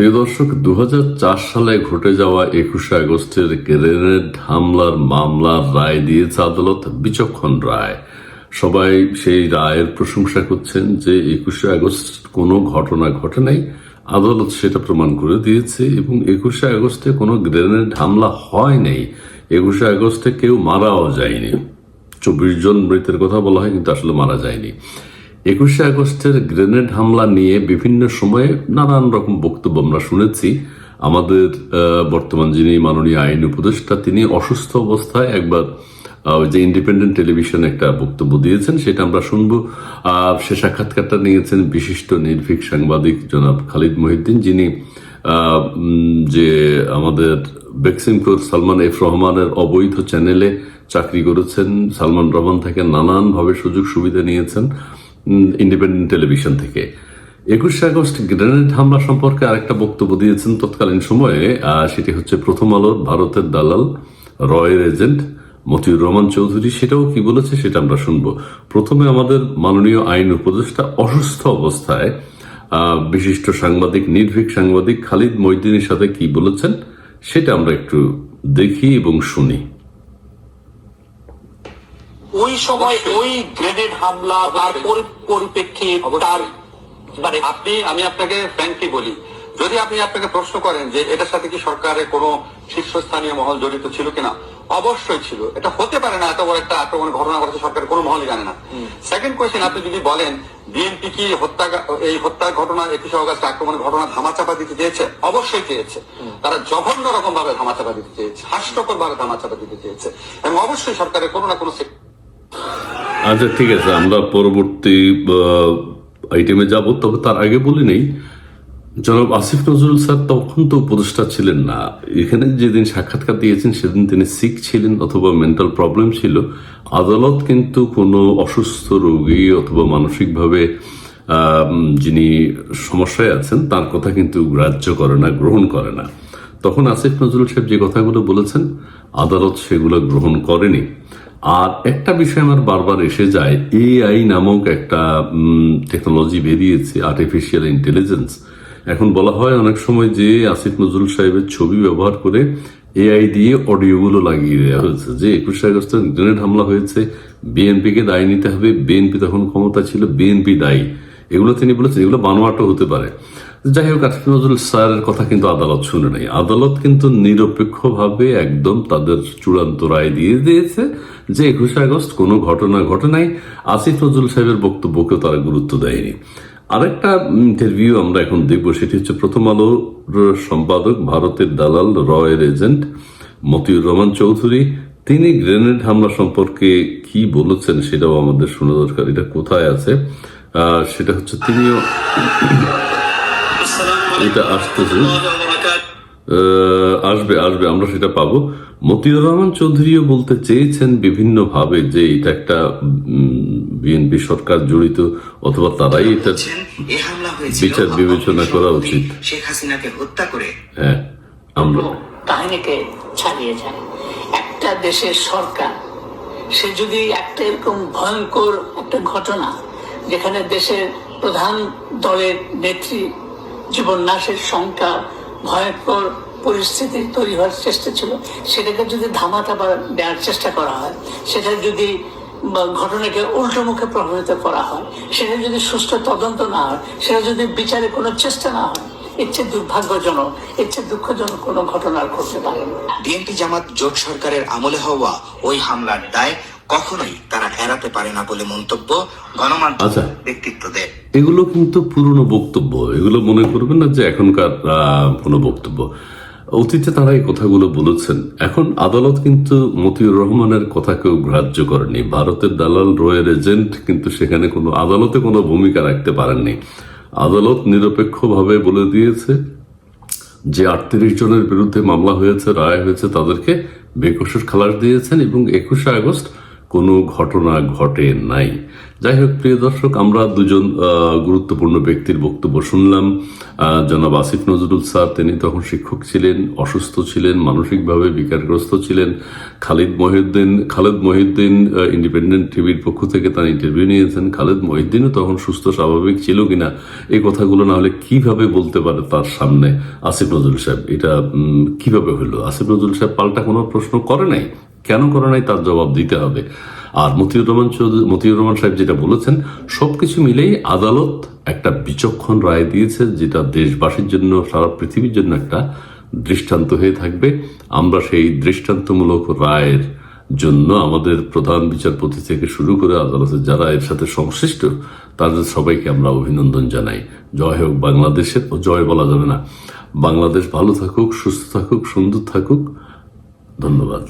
প্রিয় দর্শক দু হাজার চার সালে ঘটে যাওয়া একুশে আগস্টের গ্রেনেড হামলার মামলার রায় দিয়েছে আদালত বিচক্ষণ রায়। সবাই সেই রায়ের প্রশংসা করছেন যে একুশে আগস্ট কোনো ঘটনা ঘটে নাই। আদালত সেটা প্রমাণ করে দিয়েছে এবং একুশে আগস্টে কোনো গ্রেনেড হামলা হয় নাই। একুশে আগস্টে কেউ মারাও যায়নি। চব্বিশ জন মৃতের কথা বলা হয়, কিন্তু আসলে মারা যায়নি। একুশে আগস্টের গ্রেনেড হামলা নিয়ে বিভিন্ন সময়ে নানান রকম বক্তব্য আমরা শুনেছি। আমাদের বর্তমান যিনি মাননীয় আইন উপদেষ্টা, তিনি অসুস্থ অবস্থায় একবার যে ইন্ডিপেন্ডেন্ট টেলিভিশনে একটা বক্তব্য দিয়েছেন, সেটা আমরা শুনব। সে সাক্ষাৎকারটা নিয়েছেন বিশিষ্ট নির্ভীক সাংবাদিক জনাব খালিদ মহিউদ্দিন, যিনি যে আমাদের বেক্সিমকোর সালমান এফ রহমানের অবৈধ চ্যানেলে চাকরি করেছেন। সালমান রহমান থেকে নানানভাবে সুযোগ সুবিধা নিয়েছেন। ইন্ডিপেন্ডেন্ট টেলিভিশন থেকে। একুশে আগস্ট গ্রেনেড হামলা সম্পর্কে আরেকটা বক্তব্য দিয়েছেন তৎকালীন সময়ে সেটি হচ্ছে প্রথম আলোর ভারতের দালাল, রয়ের এজেন্ট মতিউর রহমান চৌধুরী। সেটাও কি বলেছে সেটা আমরা শুনব। প্রথমে আমাদের মাননীয় আইন উপদেষ্টা অসুস্থ অবস্থায় বিশিষ্ট সাংবাদিক, নির্ভীক সাংবাদিক খালিদ মৈদিনের সাথে কি বলেছেন সেটা আমরা একটু দেখি এবং শুনি। ওই সময় ওই গ্রেনেড হামলা তার পরি- পরিপ্রেক্ষিত তার মানে আপনি আমি আপনাকে ফ্র্যাঙ্কলি বলি যদি আপনি আপনাকে প্রশ্ন করেন যে এটার সাথে কি সরকারের কোনো শীর্ষস্থানীয় মহল জড়িত ছিল কিনা অবশ্যই ছিল। এটা হতে পারে না এত বড় একটা আক্রমণ ঘটনা ঘটেছে সরকারের কোনো মহলই জানে না। সেকেন্ড কোয়েশ্চেন আপনি যদি বলেন বিএনপি কি হত্যা এই হত্যার ঘটনা একুশে অগস্ট আক্রমণের ঘটনা ধামাচাপা দিতে চেয়েছে? অবশ্যই চেয়েছে। তারা জঘন্য রকম ভাবে ধামাচাপা দিতে চেয়েছে হাস্যকর ভাবে ধামাচাপা দিতে চেয়েছে। এবং অবশ্যই সরকারের কোনো না কোনো আচ্ছা ঠিক আছে, আমরা পরবর্তী আইটেমে যাব, তবে তার আগে বলি নেই, জনাব আসিফ নজরুল স্যার তখন তো উপদেষ্টা ছিলেন না। এখানে যেদিন সাক্ষাৎকার দিয়েছেন, সেদিন তিনি সিক ছিলেন অথবা মেন্টাল প্রবলেম ছিল। আদালত কিন্তু কোনো অসুস্থ রোগী অথবা মানসিকভাবে যিনি সমস্যায় আছেন, তার কথা কিন্তু গ্রাহ্য করে না, গ্রহণ করে না। তখন আসিফ নজরুল সাহেব যে কথাগুলো বলেছেন, আদালত সেগুলো গ্রহণ করেনি। আর একটা বিষয় আমার বারবার এসে যায় এআই নামক একটা টেকনোলজি বেরিয়েছে আর্টিফিশিয়াল ইন্টেলিজেন্স এখন বলা হয় অনেক সময় যে আসিফ নজরুল সাহেবের ছবি ব্যবহার করে এআই দিয়ে অডিওগুলো লাগিয়ে দেওয়া হয়েছে। যে একুশে আগস্টের গ্রেনেড হামলা হয়েছে বিএনপিকে দায় নিতে হবে বিএনপি তখন ক্ষমতা ছিল বিএনপি দায়ী। এগুলো তিনি বলেছেন, এগুলো বানোয়াটও হতে পারে। যাই হোক আসিফ নজরুল স্যারের কথা কিন্তু আদালত শুনে নাই। আদালত কিন্তু নিরপেক্ষভাবে একদম তাদের চূড়ান্ত রায় দিয়ে দিয়েছে যে একুশে আগস্ট কোনো ঘটনা ঘটে নাই। আসিফ নজরুল সাহেবের বক্তব্যকে তারা গুরুত্ব দেয়নি। আরেকটা ইন্টারভিউ আমরা এখন দেখব, সেটি হচ্ছে প্রথম আলোর সম্পাদক, ভারতের দালাল রয়ের এজেন্ট মতিউর রহমান চৌধুরী। তিনি গ্রেনেড হামলা সম্পর্কে কি বলেছেন সেটাও আমাদের শোনা দরকার। এটা কোথায় আছে? সেটা হচ্ছে তিনিও এটা আসতেছে। আসবে আসবে আমরা সেটা পাবো। মতিউর রহমান চৌধুরীও বলতে চেয়েছেন বিভিন্ন ভাবে যে এটা একটা বিএনপি সরকার জড়িত অথবা তারাই এটা বিচার বিবেচনা করা উচিত। শেখ হাসিনাকে হত্যা করে হ্যাঁ আমরা কাহিনীকে ছাড়িয়ে যায়। একটা দেশের সরকার সে যদি একটা এরকম ভয়ঙ্কর একটা ঘটনা যেখানে দেশের প্রধান দলের নেত্রী জীবন নাশের সংখ্যা, ভয়ঙ্কর পরিস্থিতি তৈরি হওয়ার চেষ্টা ছিল। সেটাকে যদি ধামাচাপা দেওয়ার চেষ্টা করা হয়, সেটা যদি ঘটনাকে উল্টো মুখে প্রভাবিত করা হয়, সেটা যদি সুষ্ঠু তদন্ত না হয়, সেটা যদি বিচারে কোনো চেষ্টা না হয় দুর্ভাগ্যজনক দুঃখজনক কোনো ঘটনা আর ঘটতে পারে বিএনপি জামাত জোট সরকারের আমলে হওয়া ওই হামলার দায় কখনোই তারা এড়াতে পারে না বলে মন্তব্য গণমাধ্যম আচ্ছা। ব্যক্তিত্বদের এগুলো কিন্তু পুরনো বক্তব্য। এগুলো মনে করবেন না যে এখনকার কোনো বক্তব্য। অতীতে তারা এই কথাগুলো বলেছেন। এখন আদালত কিন্তু মতিউর রহমানের কথাকেও গ্রাহ্য করেনি। ভারতের দালাল রয়ের এজেন্ট কিন্তু সেখানে কোনো আদালতে কোনো ভূমিকা রাখতে পারেননি। আদালত নিরপেক্ষভাবে বলে দিয়েছে যে আটত্রিশ জনের বিরুদ্ধে মামলা হয়েছে রায় হয়েছে তাদেরকে বেকসুর খালাস দিয়েছেন এবং একুশে আগস্ট কোনো ঘটনা ঘটে নাই। যাই হোক প্রিয় দর্শক, আমরা দুজন গুরুত্বপূর্ণ ব্যক্তির বক্তব্য শুনলাম। জনাব আসিফ নজরুল স্যার, তিনি তখন শিক্ষক ছিলেন, অসুস্থ ছিলেন, মানসিকভাবে বিকারগ্রস্ত ছিলেন। খালিদ মহিউদ্দিন, খালেদ মহিউদ্দিন ইন্ডিপেন্ডেন্ট টিভির পক্ষ থেকে তার ইন্টারভিউ নিয়েছেন। খালেদ মহিউদ্দিনও তখন সুস্থ, স্বাভাবিক ছিল কিনা, এই কথাগুলো না হলে কীভাবে বলতে পারে তার সামনে? আসিফ নজরুল সাহেব, এটা কীভাবে হলো? আসিফ নজরুল সাহেব পাল্টা কোনো প্রশ্ন করে নাই? কেন করে নাই তার জবাব দিতে হবে। আর মতিউর রহমান চৌধুরী, মতিউর রহমান সাহেব যেটা বলেছেন, সবকিছু মিলেই আদালত একটা বিচক্ষণ রায় দিয়েছে, যেটা দেশবাসীর জন্য, সারা পৃথিবীর জন্য একটা দৃষ্টান্ত হয়ে থাকবে। আমরা সেই দৃষ্টান্তমূলক রায়ের জন্য আমাদের প্রধান বিচারপতি থেকে শুরু করে আদালতের যারা এর সাথে সংশ্লিষ্ট, তাদের সবাইকে আমরা অভিনন্দন জানাই। জয় হোক বাংলাদেশের জয় বলা যাবে না। বাংলাদেশ ভালো থাকুক, সুস্থ থাকুক, সুন্দর থাকুক। ধন্যবাদ।